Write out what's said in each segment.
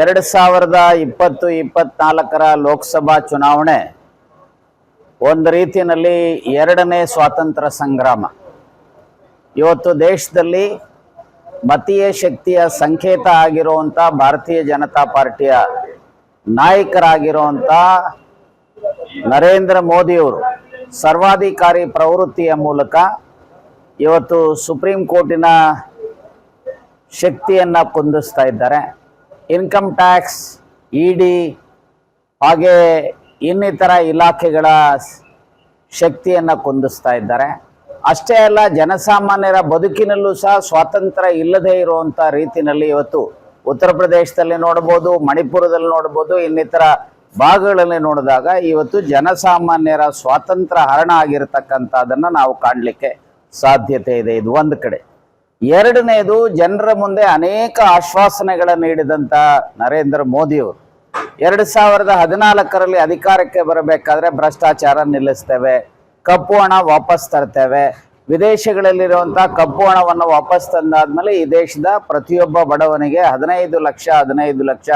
ಎರಡು ಸಾವಿರದ ಇಪ್ಪತ್ತು, ಇಪ್ಪತ್ನಾಲ್ಕರ ಲೋಕಸಭಾ ಚುನಾವಣೆ ಒಂದು ರೀತಿಯಲ್ಲಿ ಎರಡನೇ ಸ್ವಾತಂತ್ರ್ಯ ಸಂಗ್ರಾಮ. ಇವತ್ತು ದೇಶದಲ್ಲಿ ಮತೀಯ ಶಕ್ತಿಯ ಸಂಕೇತ ಆಗಿರುವಂಥ ಭಾರತೀಯ ಜನತಾ ಪಾರ್ಟಿಯ ನಾಯಕರಾಗಿರುವಂಥ ನರೇಂದ್ರ ಮೋದಿಯವರು ಸರ್ವಾಧಿಕಾರಿ ಪ್ರವೃತ್ತಿಯ ಮೂಲಕ ಇವತ್ತು ಸುಪ್ರೀಂ ಕೋರ್ಟಿನ ಶಕ್ತಿಯನ್ನು ಕುಂದಿಸ್ತಾ ಇದ್ದಾರೆ. ಇನ್ಕಮ್ ಟ್ಯಾಕ್ಸ್, ಇ ಡಿ ಹಾಗೆ ಇನ್ನಿತರ ಇಲಾಖೆಗಳ ಶಕ್ತಿಯನ್ನು ಕುಂದಿಸ್ತಾ ಇದ್ದಾರೆ. ಅಷ್ಟೇ ಅಲ್ಲ, ಜನಸಾಮಾನ್ಯರ ಬದುಕಿನಲ್ಲೂ ಸಹ ಸ್ವಾತಂತ್ರ್ಯ ಇಲ್ಲದೆ ಇರುವಂಥ ರೀತಿಯಲ್ಲಿ ಇವತ್ತು ಉತ್ತರ ಪ್ರದೇಶದಲ್ಲಿ ನೋಡ್ಬೋದು, ಮಣಿಪುರದಲ್ಲಿ ನೋಡ್ಬೋದು, ಇನ್ನಿತರ ಭಾಗಗಳಲ್ಲಿ ನೋಡಿದಾಗ ಇವತ್ತು ಜನಸಾಮಾನ್ಯರ ಸ್ವಾತಂತ್ರ್ಯ ಹರಣ ಆಗಿರತಕ್ಕಂಥದ್ದನ್ನು ನಾವು ಕಾಣಲಿಕ್ಕೆ ಸಾಧ್ಯತೆ ಇದೆ. ಇದು ಒಂದು ಕಡೆ. ಎರಡನೇದು ಜನರ ಮುಂದೆ ಅನೇಕ ಆಶ್ವಾಸನೆಗಳನ್ನು ನೀಡಿದಂಥ ನರೇಂದ್ರ ಮೋದಿಯವರು. ಎರಡು ಸಾವಿರದ ಹದಿನಾಲ್ಕರಲ್ಲಿ ಅಧಿಕಾರಕ್ಕೆ ಬರಬೇಕಾದ್ರೆ ಭ್ರಷ್ಟಾಚಾರ ನಿಲ್ಲಿಸ್ತೇವೆ, ಕಪ್ಪು ಹಣ ವಾಪಸ್ ತರ್ತೇವೆ ವಿದೇಶಗಳಲ್ಲಿರುವಂಥ ಕಪ್ಪು ಹಣವನ್ನು ವಾಪಸ್ ತಂದಾದ್ಮೇಲೆ ಈ ದೇಶದ ಪ್ರತಿಯೊಬ್ಬ ಬಡವನಿಗೆ ಹದಿನೈದು ಲಕ್ಷ ಹದಿನೈದು ಲಕ್ಷ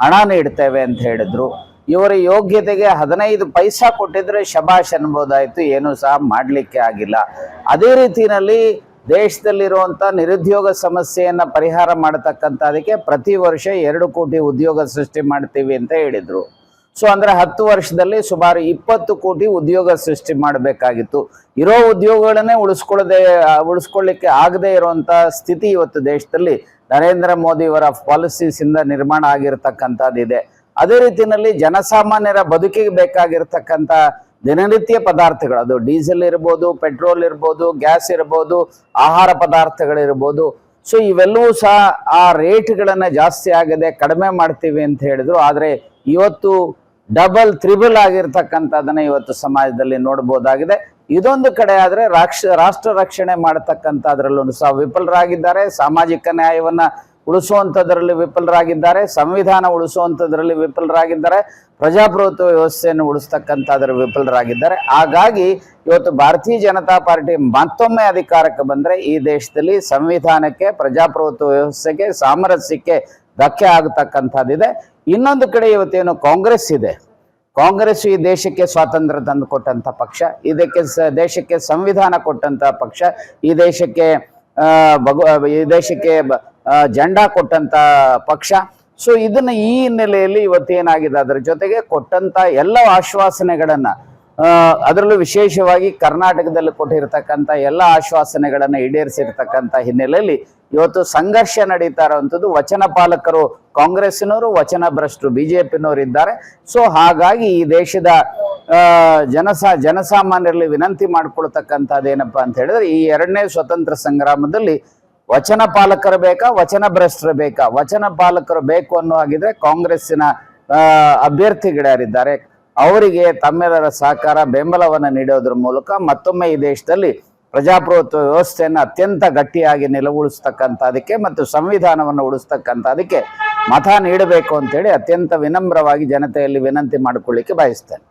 ಹಣ ನೀಡ್ತೇವೆ ಅಂತ ಹೇಳಿದ್ರು. ಇವರ ಯೋಗ್ಯತೆಗೆ ಹದಿನೈದು ಪೈಸಾ ಕೊಟ್ಟಿದ್ರೆ ಶಬಾಷ್ ಅನ್ಬೋದಾಯ್ತು, ಏನೂ ಸಹ ಮಾಡಲಿಕ್ಕೆ ಆಗಿಲ್ಲ. ಅದೇ ರೀತಿಯಲ್ಲಿ ದೇಶದಲ್ಲಿರುವಂಥ ನಿರುದ್ಯೋಗ ಸಮಸ್ಯೆಯನ್ನು ಪರಿಹಾರ ಮಾಡತಕ್ಕಂಥದಕ್ಕೆ ಪ್ರತಿ ವರ್ಷ ಎರಡು ಕೋಟಿ ಉದ್ಯೋಗ ಸೃಷ್ಟಿ ಮಾಡ್ತೀವಿ ಅಂತ ಹೇಳಿದರು. ಸೊ ಅಂದರೆ ಹತ್ತು ವರ್ಷದಲ್ಲಿ ಸುಮಾರು ಇಪ್ಪತ್ತು ಕೋಟಿ ಉದ್ಯೋಗ ಸೃಷ್ಟಿ ಮಾಡಬೇಕಾಗಿತ್ತು. ಇರೋ ಉದ್ಯೋಗಗಳನ್ನೇ ಉಳಿಸ್ಕೊಳ್ಳದೆ ಉಳಿಸ್ಕೊಳ್ಳಿಕ್ಕೆ ಆಗದೇ ಇರುವಂಥ ಸ್ಥಿತಿ ಇವತ್ತು ದೇಶದಲ್ಲಿ ನರೇಂದ್ರ ಮೋದಿಯವರ ಪಾಲಿಸೀಸಿಂದ ನಿರ್ಮಾಣ ಆಗಿರತಕ್ಕಂಥದ್ದಿದೆ. ಅದೇ ರೀತಿಯಲ್ಲಿ ಜನಸಾಮಾನ್ಯರ ಬದುಕಿಗೆ ಬೇಕಾಗಿರ್ತಕ್ಕಂಥ ದಿನನಿತ್ಯ ಪದಾರ್ಥಗಳು. ಅದು ಡೀಸೆಲ್ ಇರ್ಬೋದು, ಪೆಟ್ರೋಲ್ ಇರ್ಬೋದು, ಗ್ಯಾಸ್ ಇರ್ಬೋದು, ಆಹಾರ ಪದಾರ್ಥಗಳಿರ್ಬೋದು. ಸೊ, ಇವೆಲ್ಲವೂ ಸಹ ಆ ರೇಟ್ಗಳನ್ನು ಜಾಸ್ತಿ ಆಗದೆ ಕಡಿಮೆ ಮಾಡ್ತೀವಿ ಅಂತ ಹೇಳಿದ್ರು. ಆದರೆ ಇವತ್ತು ಡಬಲ್, ತ್ರಿಬಲ್ ಆಗಿರ್ತಕ್ಕಂಥದ್ದನ್ನ ಇವತ್ತು ಸಮಾಜದಲ್ಲಿ ನೋಡ್ಬೋದಾಗಿದೆ. ಇದೊಂದು ಕಡೆ ಆದರೆ ರಾಕ್ಷ, ರಾಷ್ಟ್ರ ರಕ್ಷಣೆ ಮಾಡತಕ್ಕಂಥದ್ರಲ್ಲೂ ಸಹ ವಿಫಲರಾಗಿದ್ದಾರೆ. ಸಾಮಾಜಿಕ ನ್ಯಾಯವನ್ನ ಉಳಿಸುವಂಥದ್ರಲ್ಲಿ ವಿಫಲರಾಗಿದ್ದಾರೆ, ಸಂವಿಧಾನ ಉಳಿಸುವಂಥದ್ರಲ್ಲಿ ವಿಫಲರಾಗಿದ್ದಾರೆ, ಪ್ರಜಾಪ್ರಭುತ್ವ ವ್ಯವಸ್ಥೆಯನ್ನು ಉಳಿಸ್ತಕ್ಕಂಥದ್ರ ವಿಫಲರಾಗಿದ್ದಾರೆ. ಹಾಗಾಗಿ ಇವತ್ತು ಭಾರತೀಯ ಜನತಾ ಪಾರ್ಟಿ ಮತ್ತೊಮ್ಮೆ ಅಧಿಕಾರಕ್ಕೆ ಬಂದರೆ ಈ ದೇಶದಲ್ಲಿ ಸಂವಿಧಾನಕ್ಕೆ, ಪ್ರಜಾಪ್ರಭುತ್ವ ವ್ಯವಸ್ಥೆಗೆ, ಸಾಮರಸ್ಯಕ್ಕೆ ಧಕ್ಕೆ ಆಗತಕ್ಕಂಥದ್ದಿದೆ. ಇನ್ನೊಂದು ಕಡೆ ಇವತ್ತೇನು ಕಾಂಗ್ರೆಸ್ ಇದೆ. ಕಾಂಗ್ರೆಸ್ ಈ ದೇಶಕ್ಕೆ ಸ್ವಾತಂತ್ರ್ಯ ತಂದು ಕೊಟ್ಟಂತ ಪಕ್ಷ ಇದಕ್ಕೆ ಸ- ದೇಶಕ್ಕೆ ಸಂವಿಧಾನ ಕೊಟ್ಟಂಥ ಪಕ್ಷ, ಈ ದೇಶಕ್ಕೆ ಭಗವ, ಈ ದೇಶಕ್ಕೆ ಜೆಂಡಾ ಕೊಟ್ಟಂತ ಪಕ್ಷ. ಸೊ ಇದನ್ನ ಈ ಹಿನ್ನೆಲೆಯಲ್ಲಿ ಇವತ್ತೇನಾಗಿದೆ ಅದರ ಜೊತೆಗೆ ಕೊಟ್ಟಂತ ಎಲ್ಲ ಆಶ್ವಾಸನೆಗಳನ್ನ ಅದರಲ್ಲೂ ವಿಶೇಷವಾಗಿ ಕರ್ನಾಟಕದಲ್ಲಿ ಕೊಟ್ಟಿರ್ತಕ್ಕಂಥ ಎಲ್ಲ ಆಶ್ವಾಸನೆಗಳನ್ನು ಈಡೇರಿಸಿರ್ತಕ್ಕಂಥ ಹಿನ್ನೆಲೆಯಲ್ಲಿ ಇವತ್ತು ಸಂಘರ್ಷ ನಡೀತಾ ಇರುವಂಥದ್ದು ವಚನ ಪಾಲಕರು ಕಾಂಗ್ರೆಸ್ನವರು ವಚನ ಭ್ರಷ್ಟರು, ಬಿಜೆಪಿನವರು ಇದ್ದಾರೆ. ಸೊ ಹಾಗಾಗಿ ಈ ದೇಶದ ಜನಸಾ, ಜನಸಾಮಾನ್ಯರಲ್ಲಿ ವಿನಂತಿ ಮಾಡಿಕೊಳ್ತಕ್ಕಂಥದ್ದೇನಪ್ಪ ಅಂತ ಹೇಳಿದ್ರೆ ಈ ಎರಡನೇ ಸ್ವತಂತ್ರ ಸಂಗ್ರಾಮದಲ್ಲಿ ವಚನ ಪಾಲಕರು ಬೇಕಾ, ವಚನ ಭ್ರಷ್ಟರು ಬೇಕಾ? ವಚನ ಪಾಲಕರು ಬೇಕು ಅನ್ನೋ ಹಾಗಿದ್ರೆ ಕಾಂಗ್ರೆಸ್ಸಿನ ಅಭ್ಯರ್ಥಿಗಳ್ಯಾರಿದ್ದಾರೆ ಅವರಿಗೆ ತಮ್ಮೆಲ್ಲರ ಸಹಕಾರ, ಬೆಂಬಲವನ್ನು ನೀಡೋದ್ರ ಮೂಲಕ ಮತ್ತೊಮ್ಮೆ ಈ ದೇಶದಲ್ಲಿ ಪ್ರಜಾಪ್ರಭುತ್ವ ವ್ಯವಸ್ಥೆಯನ್ನು ಅತ್ಯಂತ ಗಟ್ಟಿಯಾಗಿ ನಿಲುವುಳಿಸ್ತಕ್ಕಂಥದಕ್ಕೆ ಮತ್ತು ಸಂವಿಧಾನವನ್ನು ಉಳಿಸ್ತಕ್ಕಂಥದಕ್ಕೆ ಮತ ನೀಡಬೇಕು ಅಂತೇಳಿ ಅತ್ಯಂತ ವಿನಮ್ರವಾಗಿ ಜನತೆಯಲ್ಲಿ ವಿನಂತಿ ಮಾಡಿಕೊಳ್ಳಿಕ್ಕೆ ಬಯಸ್ತೇನೆ.